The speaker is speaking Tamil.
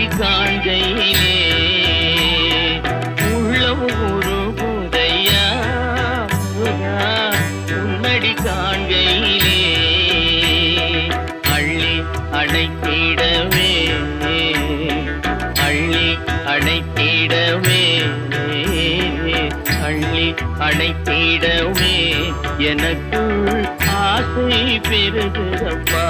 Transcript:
மொழி காண்கையிலே உள்ளவு ஒரு புதையா? உன்னடி காண்கையிலே அள்ளி அணைத்திடவே. அள்ளி அணைத்திடவே. அள்ளி அணைத்திடவே. எனக்குள் ஆசை பெருகிறப்பா